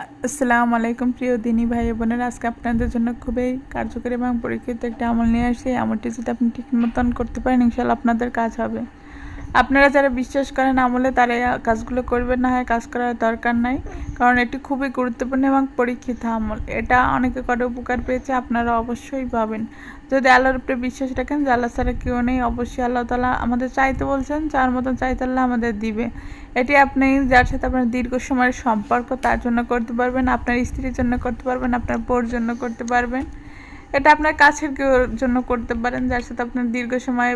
আসসালামু আলাইকুম প্রিয় দিনী ভাই বোনের। আজকে আপনাদের জন্য খুবই কার্যকরী এবং পরীক্ষিত একটা আমল নিয়ে আসি আমলটি যদি আপনি ঠিক মতন করতে পারেন ইনশাল্লাহ আপনাদের কাজ হবে। আপনারা যারা বিশ্বাস করেন আমলে তারা কাজগুলো করবেন, না হয় কাজ করার দরকার নাই। কারণ এটি খুবই গুরুত্বপূর্ণ এবং পরীক্ষিত আমল। এটা অনেকে করে উপকার পেয়েছে, আপনারা অবশ্যই পাবেন। যদি আল্লাহর উপরে বিশ্বাস রাখেন, যে আল্লাহ ছাড়া কেউ নেই, অবশ্যই আল্লাহ তালা আমাদের চাইতে বলছেন, যার মতন চাইতে আল্লাহ আমাদের দিবে। এটি আপনি, যার সাথে আপনার দীর্ঘ সময়ের সম্পর্ক, তার জন্য করতে পারবেন, আপনার স্ত্রীর জন্য করতে পারবেন, আপনার বোর জন্য করতে পারবেন। এটা আপনার কাছের জন্য করতে পারেন, যার সাথে আপনার দীর্ঘ সময়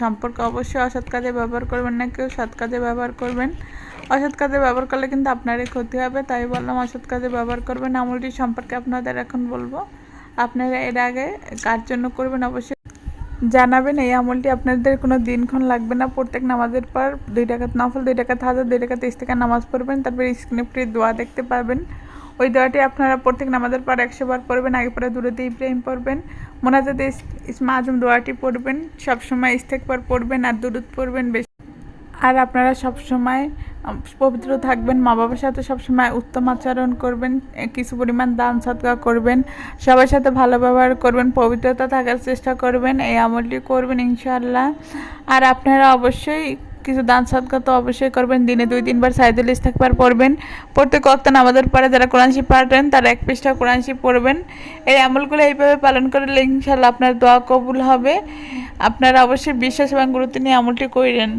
সম্পর্ক। অবশ্যই অসৎ কাজে ব্যবহার করবেন না কেউ, সৎ কাজে ব্যবহার করবেন। অসৎ কাজে ব্যবহার করলে কিন্তু আপনারই ক্ষতি হবে, তাই বললাম অসৎ কাজে ব্যবহার করবেন। আমলটি সম্পর্কে আপনাদের এখন বলব, আপনারা এর আগে কার জন্য করবেন অবশ্যই জানাবেন। এই আমলটি আপনাদের কোনো দিনক্ষণ লাগবে না, প্রত্যেক নামাজের পর দুই টাকা নফল, দুই টাকা হাজার, দুই টাকা তেইশ টাকা নামাজ পড়বেন, তারপর স্ক্রিনে ফ্রি দোয়া দেখতে পাবেন ওই দোয়াটি আপনারা প্রত্যেক নামাজের পর একশো বার পড়বেন, আগে পরে দূরতে ইব্রাহিম পড়বেন। মোনাজাতে ইসমা আজম দোয়াটি পড়বেন, সবসময় ইস্তেকবার পড়বেন আর দুরুদ পড়বেন বেশি। আর আপনারা সবসময় পবিত্র থাকবেন মা বাবার সাথে সবসময় উত্তম আচরণ করবেন কিছু পরিমাণ দান সৎকার করবেন, সবার সাথে ভালো ব্যবহার করবেন, পবিত্রতা থাকার চেষ্টা করবেন, এই আমলটি করবেন ইনশাল্লাহ আর আপনারা অবশ্যই কিছু দান সৎকার তো অবশ্যই করবেন। দিনে দুই, তিনবার সাইদুল ইস্তাকবার পড়বেন। প্রত্যেক অক্ত নামাজের পরে যারা কোরআন শিব পাঠেন, তারা এক পৃষ্ঠা কোরআন শিব পড়বেন। এই আমলগুলো এইভাবে পালন করলে ইনশাল্লাহ আপনার দোয়া কবুল হবে। আপনারা অবশ্যই বিশ্বাস এবং গুরুত্ব নিয়ে আমলটি করেন